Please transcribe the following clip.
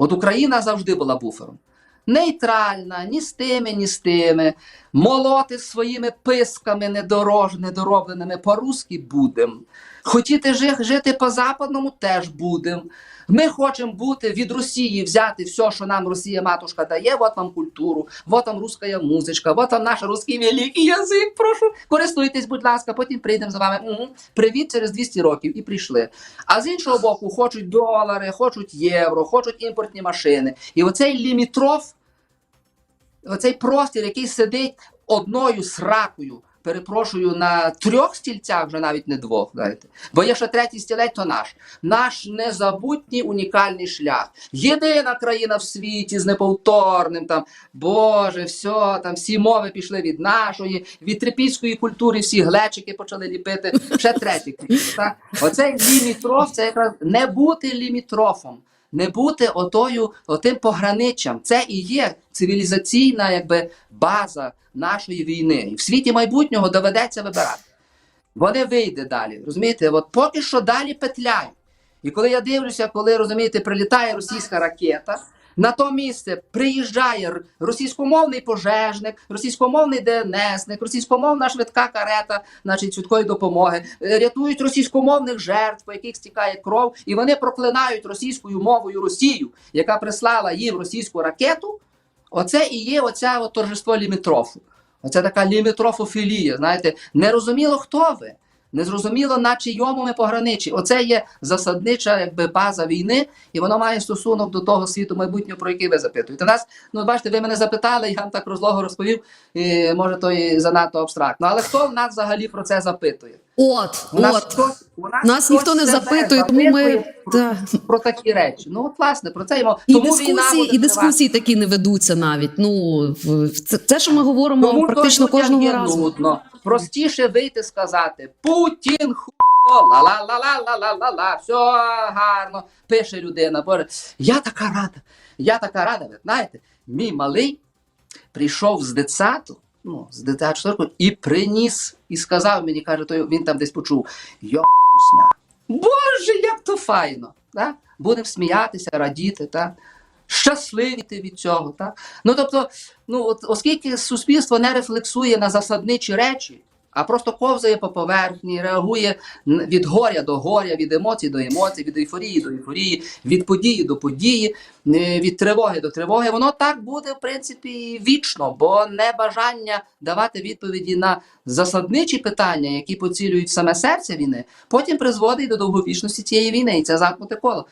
От Україна завжди була буфером. Нейтральна, ні з тими, ні з тими. Молоти своїми писками недорож, недоробленими по-русски будем. Хотіти жити по-западному теж будем. Ми хочемо бути від Росії взяти все, що нам Росія матушка дає. Вот вам культуру, вот вам русская музичка, вот вам наш русський великий язик. Прошу, користуйтесь, будь ласка, потім прийдемо за вами. Угу. Привіт через 200 років і прийшли. А з іншого боку, хочуть долари, хочуть євро, хочуть імпортні машини. І оцей лімітроф, оцей простір, який сидить одною сракою, перепрошую, на трьох стільцях, вже навіть не двох, знаєте. Бо є ще третій стілець, то наш. Наш незабутній унікальний шлях. Єдина країна в світі з неповторним там, Боже, все, там всі мови пішли від нашої, від трипільської культури всі глечики почали ліпити. Ще третій. Так? Оцей лімітроф, це якраз не бути лімітрофом. Не бути отою, отим пограниччям. Це і є цивілізаційна якби, база нашої війни. І в світі майбутнього доведеться вибирати. Вони вийде далі. Розумієте, от поки що далі петляють. І коли я дивлюся, коли розумієте, прилітає російська ракета, на то місце приїжджає російськомовний пожежник, російськомовний ДНСник, російськомовна швидка карета, значить швидкої допомоги, е, рятують російськомовних жертв, по яких стікає кров, і вони проклинають російською мовою Росію, яка прислала їм російську ракету. Оце і є оця торжество лімітрофу. Оце така лімітрофофілія. Знаєте, нерозуміло, хто ви. Незрозуміло, на чийому ми пограничі. Оце є засаднича якби база війни, і воно має стосунок до того світу майбутнього, про який ви запитуєте. Нас, ну бачите, ви мене запитали, я вам так розлого розповів, і може то і занадто абстрактно. Але хто в нас взагалі про це запитує? От, у нас от. У нас, нас ніхто не запитує, тому ми про, про такі речі. Ну от власне про це йому і тому дискусії, і дискусії такі не ведуться навіть. Ну це, це що ми говоримо тому практично кожного разу. Нудно. Простіше вийти сказати Путін ху. Ла-ла-ла-ла-ла-ла-ла-ла, все гарно. Пише людина. Боже, я така рада. Я така рада. Ви знаєте, мій малий прийшов з дитсаду ну, з дитячого садку, і приніс, і сказав мені, каже, той, він там десь почув: йосня. Боже, як то файно! Да? Будемо сміятися, радіти, так? щасливіти від цього. Так? Ну тобто, ну, от, оскільки суспільство не рефлексує на засадничі речі, а просто ковзає по поверхні, реагує від горя до горя, від емоцій до емоцій, від ейфорії до ейфорії, від події до події, е, від тривоги до тривоги, воно так буде, в принципі, вічно, бо небажання давати відповіді на засадничі питання, які поцілюють саме серце війни, потім призводить до довговічності цієї війни, і це замкнуте коло.